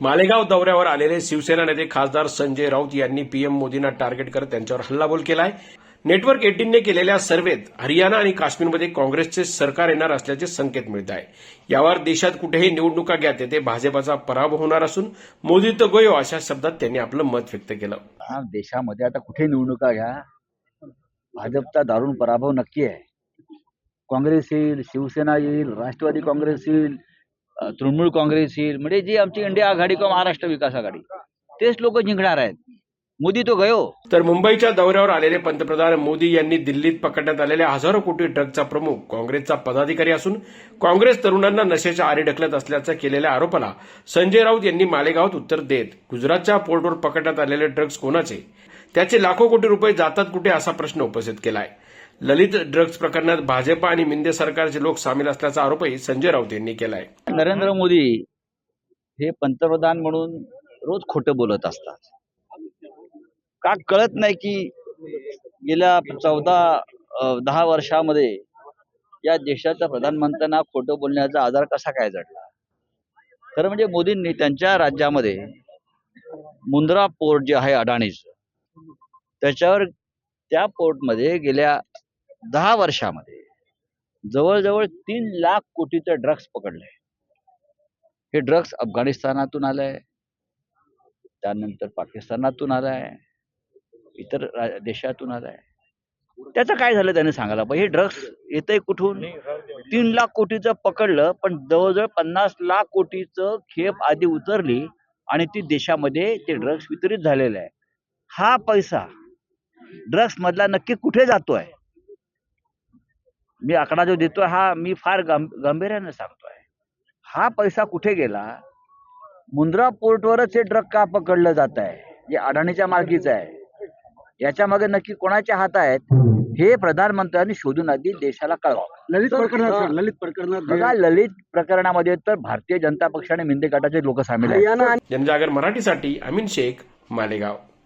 मालेगाव दौऱ्यावर आलेले शिवसेना नेते खासदार संजय राऊत यांनी पीएम मोदींना टार्गेट करत त्यांच्यावर हल्लाबोल केला आहे नेटवर्क एटीनने केलेल्या सर्वेत हरियाणा आणि काश्मीरमध्ये काँग्रेसचे सरकार येणार असल्याचे संकेत मिळत आहे यावर देशात कुठेही निवडणुका घ्या तेथे भाजपाचा पराभव होणार असून मोदी तर गोयो अशा शब्दात त्यांनी आपलं मत व्यक्त केलं. देशामध्ये आता कुठे निवडणुका घ्या भाजपचा दारुण पराभव नक्की आहे. काँग्रेस येईल शिवसेना येईल राष्ट्रवादी काँग्रेस येईल तृणमूल काँग्रेस येईल. म्हणजे जी आमची इंडिया आघाडी किंवा महाराष्ट्र विकास आघाडी. तेच लोक जिंकणार आहेत. मोदी तो गयो. तर मुंबईच्या दौऱ्यावर आलेले पंतप्रधान मोदी यांनी दिल्लीत पकडण्यात आलेल्या हजारो कोटी ड्रगचा प्रमुख काँग्रेसचा पदाधिकारी असून काँग्रेस तरुणांना नशेच्या आरी ढकलत असल्याचा केलेल्या आरोपाला संजय राऊत यांनी मालेगावात उत्तर देत गुजरातच्या पोर्टवर पकडण्यात आलेले ड्रग्ज कोणाचे? त्याचे लाखो कोटी रुपये जातात कुठे असा प्रश्न उपस्थित केलाय. ललित ड्रग्ज प्रकरणात भाजपा आणि मिंदे सरकारचे लोक सामील असल्याचा आरोपही संजय राऊत यांनी केलाय. नरेंद्र मोदी हे पंतप्रधान म्हणून रोज खोटं बोलत असतात. का कळत नाही की गेल्या चौदा दहा वर्षामध्ये या देशाच्या प्रधानमंत्र्यांना खोटं बोलण्याचा आजार कसा काय जडला? खरं म्हणजे मोदींनी त्यांच्या राज्यामध्ये मुंद्रा पोर्ट जे आहे अडाणीचं त्याच्यावर त्या पोर्टमध्ये गेल्या दहा वर्षामध्ये जवळजवळ तीन लाख कोटीचे ड्रग्स पकडले. हे ड्रग्ज अफगाणिस्तानातून आलंय. त्यानंतर पाकिस्तानातून आलाय. इतर देशातून देशातून आलाय. त्याचं काय झालं त्याने सांगायला पाहिजे? हे ड्रग्ज येतंय कुठून? तीन लाख कोटीचं पकडलं पण जवळजवळ पन्नास लाख कोटीचं खेप आधी उतरली आणि ती देशामध्ये ते ड्रग्ज वितरित झालेलं आहे. हा पैसा ड्रग्स मधला नक्की कुठे जातोय? मी आकडा जो देतोय हा मी फार गांभीर्यानं सांगतोय. हा पैसा कुठे गेला? मुंद्रा पोर्टवरच हे ड्रग का पकडलं जात आहे जे अडाणीच्या मालकीचं आहे. याच्या मागे नक्की कोणाच्या हात आहेत? हे प्रधानमंत्र्यांनी शोधून आधी देशाला कळवावं ललित प्रकरणात ललित प्रकरणात बघा ललित प्रकरणामध्ये तर भारतीय जनता पक्ष आणि मिंदे गटाचे लोक सामील आहेत. जनजागर मराठीसाठी अमीन शेख मालेगाव.